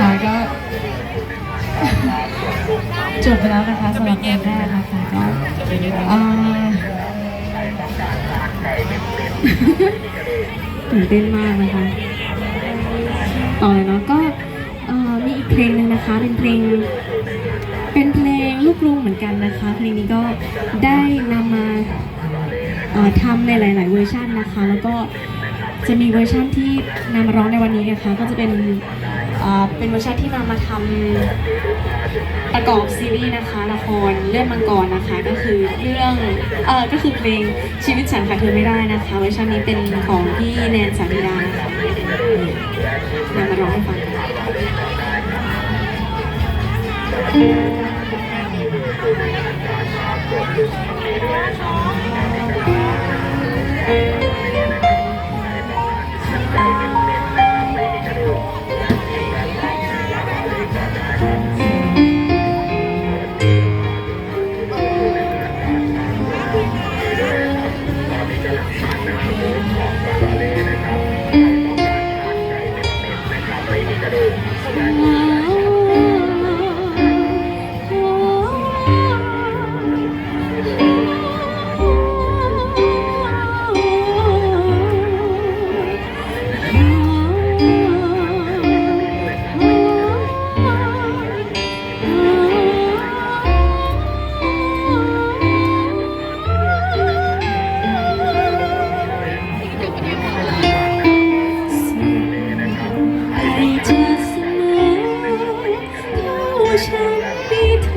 ค่ะก็จบไปแล้วนะคะสำหรับเพลงแรกนะคะก็ตื่นเต้นมากนะคะ ต่อเลยเนาะก็มีอีกเพลงหนึ่งนะคะ เป็นเพลง เป็นเพลงลูกกรุงเหมือนกันนะคะ เพลงนี้ก็ได้นำมาทำในหลาย ๆ เวอร์ชันนะคะ แล้วก็จะมีเวอร์ชั่นที่นำมาร้องในวันนี้นะคะ ก็จะเป็น เป็นเวอร์ชันที่นำมาทำประกอบซีรีส์นะคะละครเรื่องมังกรนะคะ ก็คือเรื่องเออก็คือเพลงชีวิตฉันขาดเธอไม่ได้นะคะ เวอร์ชันนี้เป็นของพี่แนนสามีดานะคะนำมาร้องให้ฟังกัน เ我想要你